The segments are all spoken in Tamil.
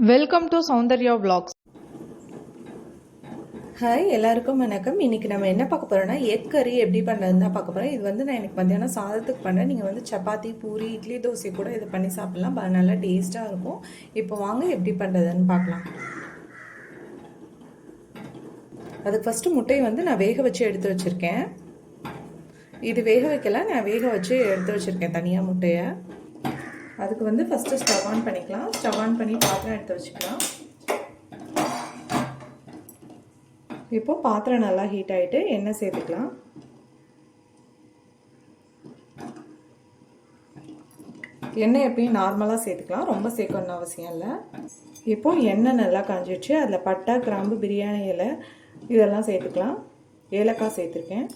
Welcome to Soundarya vlogs. Hi எல்லாருக்கும் வணக்கம். இன்னைக்கு நம்ம என்ன பார்க்க போறோம்னா எக் கறி எப்படி பண்ணுறதுன்னு தான் பார்க்க போகிறோம் இது வந்து நான் எனக்கு மத்தியானம் சாதத்துக்கு பண்ணேன் நீங்கள் வந்து சப்பாத்தி பூரி இட்லி தோசை கூட இது பண்ணி சாப்பிடலாம். ப- நல்லா டேஸ்ட்டாக இருக்கும். இப்போ வாங்க எப்படி பண்ணுறதுன்னு பார்க்கலாம். அதுக்கு ஃபஸ்ட்டு முட்டையை வந்து நான் வேக வச்சு எடுத்து வச்சுருக்கேன். இது வேக வைக்கல நான் வேக வச்சு எடுத்து வச்சுருக்கேன் தனியாக முட்டையை. அதுக்கு வந்து ஃபஸ்ட்டு ஸ்டவ் ஆன் பண்ணிக்கலாம். ஸ்டவ் ஆன் பண்ணி பாத்திரம் எடுத்து வச்சுக்கலாம். இப்போ பாத்திரம் நல்லா ஹீட் ஆகிட்டு எண்ணெய் சேர்த்துக்கலாம். எண்ணெய் எப்பயும் நார்மலாக சேர்த்துக்கலாம். ரொம்ப சேர்க்கணும்னு அவசியம் இல்லை. இப்போது எண்ணெய் நல்லா காஞ்சிடுச்சு அதில் பட்டை கிராம்பு பிரியாணி இலை இதெல்லாம் சேர்த்துக்கலாம். ஏலக்காய் சேர்த்துருக்கேன்.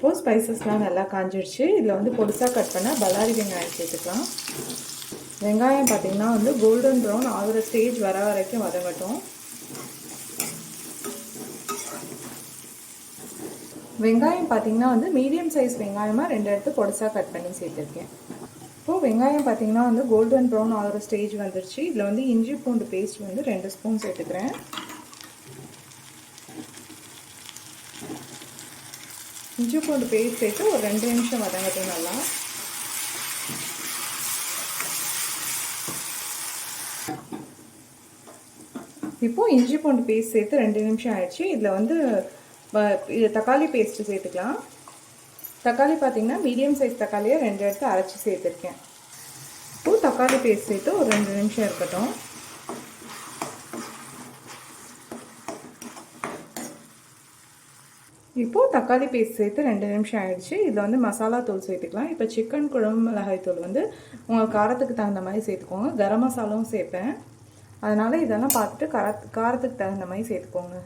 இப்போது ஸ்பைசஸ்லாம் நல்லா காஞ்சிடுச்சு இதில் வந்து பொடிசாக கட் பண்ண பல்லாரி வெங்காயம் சேர்த்துக்கலாம். வெங்காயம் பார்த்திங்கன்னா வந்து கோல்டன் ப்ரௌன் ஆகிற ஸ்டேஜ் வர வரைக்கும் வதங்கட்டும். வெங்காயம் பார்த்தீங்கன்னா வந்து மீடியம் சைஸ் வெங்காயமாக ரெண்டு எடுத்து பொடிசாக கட் பண்ணி சேர்த்துருக்கேன். இப்போது வெங்காயம் பார்த்தீங்கன்னா வந்து கோல்டன் ப்ரௌன் ஆகிற ஸ்டேஜ் வந்துருச்சு. இதில் வந்து இஞ்சி பூண்டு பேஸ்ட் வந்து ரெண்டு ஸ்பூன் சேர்த்துக்கிறேன். இஞ்சி பூண்டு பேஸ்ட் சேர்த்து ஒரு ரெண்டு நிமிஷம் வதங்கட்டும் நல்லா இப்போது இஞ்சி பூண்டு பேஸ்ட் சேர்த்து ரெண்டு நிமிஷம் ஆயிடுச்சு. இதில் வந்து இது தக்காளி பேஸ்ட்டு சேர்த்துக்கலாம். தக்காளி பார்த்தீங்கன்னா மீடியம் சைஸ் தக்காளியை ரெண்டு எடுத்து அரைச்சி சேர்த்துருக்கேன். இப்போது தக்காளி பேஸ்ட் சேர்த்து ஒரு ரெண்டு நிமிஷம் இருக்கட்டும். இப்போது தக்காளி பேஸ்ட் சேர்த்து ரெண்டு நிமிஷம் ஆயிடுச்சு. இதில் வந்து மசாலா தூள் சேர்த்துக்கலாம். இப்போ சிக்கன் குழம்பு மிளகாய் தூள் வந்து உங்கள் காரத்துக்கு தகுந்த மாதிரி சேர்த்துக்கோங்க. கரம் மசாலாவும் சேர்ப்பேன். அதனால் இதெல்லாம் பார்த்துட்டு கார காரத்துக்கு தகுந்த மாதிரி சேர்த்துக்கோங்க.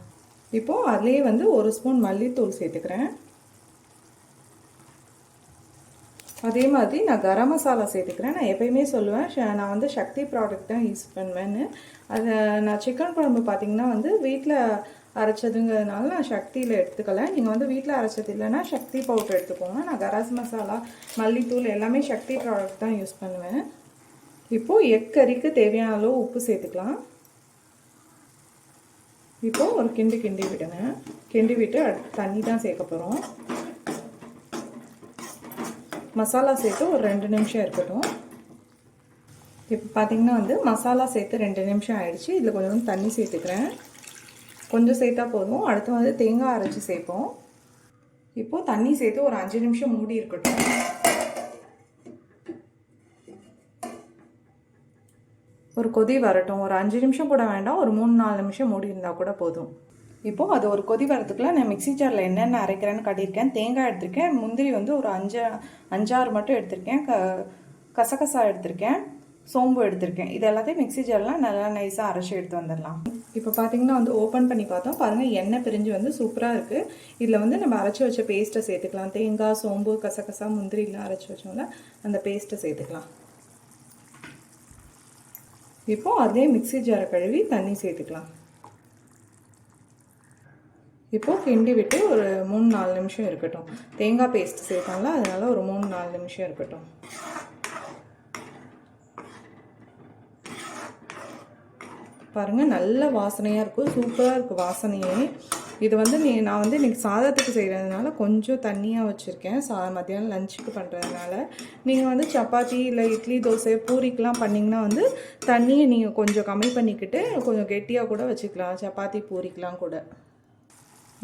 இப்போது அதுலேயே வந்து ஒரு ஸ்பூன் மல்லித்தூள் சேர்த்துக்கிறேன். அதே மாதிரி நான் கரம் மசாலா சேர்த்துக்கிறேன். நான் எப்பயுமே சொல்லுவேன் நான் வந்து சக்தி ப்ராடக்ட் தான் யூஸ் பண்ணுவேன்னு. அதை நான் சிக்கன் குழம்பு பார்த்தீங்கன்னா வந்து வீட்டில் அரைச்சதுங்கிறதுனால நான் சக்தியில் எடுத்துக்கல. நீங்கள் வந்து வீட்டில் அரைச்சது இல்லைன்னா சக்தி பவுடர் எடுத்துக்கோங்க. நான் கராஸ் மசாலா மல்லித்தூள் எல்லாமே சக்தி ப்ராடக்ட் தான் யூஸ் பண்ணுவேன். இப்போது எக் கறிக்கு தேவையான அளவு உப்பு சேர்த்துக்கலாம். இப்போது ஒரு கிண்டி கிண்டி விடுங்க கிண்டி விட்டு தண்ணி தான் சேர்க்க போகிறோம் மசாலா சேர்த்து ஒரு ரெண்டு நிமிஷம் இருக்கட்டும். இப்போ பார்த்தீங்கன்னா வந்து மசாலா சேர்த்து ரெண்டு நிமிஷம் ஆயிடுச்சு. இதில் கொஞ்சம் தண்ணி சேர்த்துக்கிறேன். கொஞ்சம் சேர்த்தா போதும். அடுத்து வந்து தேங்காய் அரைச்சி சேர்ப்போம். இப்போது தண்ணி சேர்த்து ஒரு அஞ்சு நிமிஷம் மூடி இருக்கட்டும். ஒரு கொதி வரட்டும். ஒரு அஞ்சு நிமிஷம் கூட வேண்டாம். ஒரு மூணு நாலு நிமிஷம் மூடி இருந்தால் கூட போதும். இப்போது அது ஒரு கொதி வரதுக்குள்ள நான் மிக்ஸி ஜாரில் என்னென்ன அரைக்கிறேன்னு கட்டியிருக்கேன். தேங்காய் எடுத்திருக்கேன். முந்திரி வந்து ஒரு அஞ்சு அஞ்சாறு மட்டும் எடுத்திருக்கேன். க கசகசா எடுத்திருக்கேன். சோம்பு எடுத்திருக்கேன். இது எல்லாத்தையும் மிக்ஸி ஜார்லாம் நல்லா நைஸாக அரைச்சி எடுத்து வந்துடலாம். இப்போ பார்த்தீங்கன்னா வந்து ஓப்பன் பண்ணி பார்த்தோம். பாருங்கள் எண்ணெய் பிரிஞ்சு வந்து சூப்பராக இருக்குது இதில் வந்து நம்ம அரைச்சி வச்ச பேஸ்ட்டை சேர்த்துக்கலாம். தேங்காய் சோம்பு கசகசா முந்திரிலாம் அரைச்சி வச்சோம்ல அந்த பேஸ்ட்டை சேர்த்துக்கலாம். இப்போ அதே மிக்ஸி ஜாரை கழுவி தண்ணி சேர்த்துக்கலாம். இப்போ கிண்டி விட்டு ஒரு மூணு நாலு நிமிஷம் இருக்கட்டும். தேங்காய் பேஸ்ட் சேர்த்தாங்களா அதனால ஒரு மூணு நாலு நிமிஷம் இருக்கட்டும். பாருங்கள் நல்ல வாசனையாக இருக்கும். சூப்பராக இருக்கும் வாசனையே. இது வந்து நீ நான் வந்து இன்றைக்கி சாதத்துக்கு செய்கிறதுனால கொஞ்சம் தண்ணியாக வச்சுருக்கேன். சா மத்தியானம் லஞ்சுக்கு பண்ணுறதுனால நீங்கள் வந்து சப்பாத்தி இல்லை இட்லி தோசை பூரிக்கெலாம் பண்ணிங்கன்னா வந்து தண்ணியை நீங்கள் கொஞ்சம் கம்மி பண்ணிக்கிட்டு கொஞ்சம் கெட்டியாக கூட வச்சுக்கலாம். சப்பாத்தி பூரிக்கெலாம் கூட.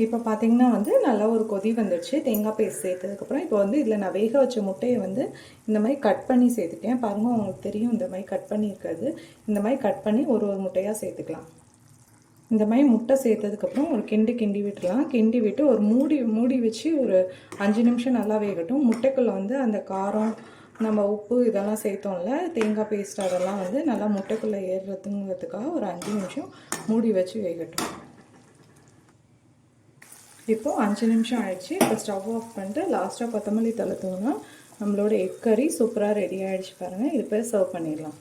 இப்போ பார்த்தீங்கன்னா வந்து நல்லா ஒரு கொதி வந்துடுச்சு தேங்காய் பேஸ்ட் சேர்த்ததுக்கப்புறம் இப்போ வந்து இதில் நான் வேக வச்ச முட்டையை வந்து இந்த மாதிரி கட் பண்ணி சேர்த்துட்டேன். பாருங்கள் உங்களுக்கு தெரியும் இந்த மாதிரி கட் பண்ணியிருக்கிறது. இந்த மாதிரி கட் பண்ணி ஒரு ஒரு முட்டையாக சேர்த்துக்கலாம். இந்த மாதிரி முட்டை சேர்த்ததுக்கப்புறம் ஒரு கிண்டி கிண்டி விட்டுலாம் கிண்டி விட்டு ஒரு மூடி மூடி வச்சு ஒரு அஞ்சு நிமிஷம் நல்லா வேகட்டும். முட்டைக்குள்ளே வந்து அந்த காரம் நம்ம உப்பு இதெல்லாம் சேர்த்தோம்ல தேங்காய் பேஸ்ட் அதெல்லாம் வந்து நல்லா முட்டைக்குள்ளே ஏறுறதுங்கிறதுக்காக ஒரு அஞ்சு நிமிஷம் மூடி வச்சு வேகட்டும். இப்போது அஞ்சு நிமிஷம் ஆயிடுச்சு. இப்போ ஸ்டவ் ஆஃப் பண்ணிட்டு லாஸ்ட்டாக கொத்தமல்லி தலை தூங்கினா நம்மளோட எக் கறி சூப்பராக ரெடி ஆகிடுச்சு பாருங்கள் இது போய் சர்வ் பண்ணிடலாம்.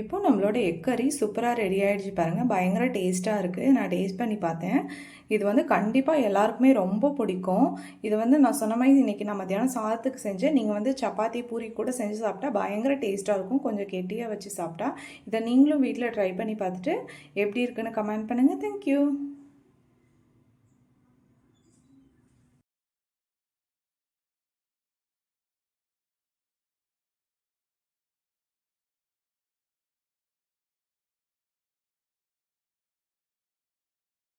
இப்போ நம்மளோட எக் கறி சூப்பராக ரெடி ஆகிடுச்சு பாருங்கள் பயங்கர டேஸ்ட்டாக இருக்குது நான் டேஸ்ட் பண்ணி பார்த்தேன். இது வந்து கண்டிப்பாக எல்லாருக்குமே ரொம்ப பிடிக்கும். இது வந்து நான் சொன்ன மாதிரி இன்றைக்கி நான் மத்தியானம் சாதத்துக்கு செஞ்சேன் நீங்கள் வந்து சப்பாத்தி பூரி கூட செஞ்சு சாப்பிட்டா பயங்கர டேஸ்ட்டாக இருக்கும். கொஞ்சம் கெட்டியாக வச்சு சாப்பிட்டா. இதை நீங்களும் வீட்டில் ட்ரை பண்ணி பார்த்துட்டு எப்படி இருக்குன்னு கமெண்ட் பண்ணுங்கள் தேங்க்யூ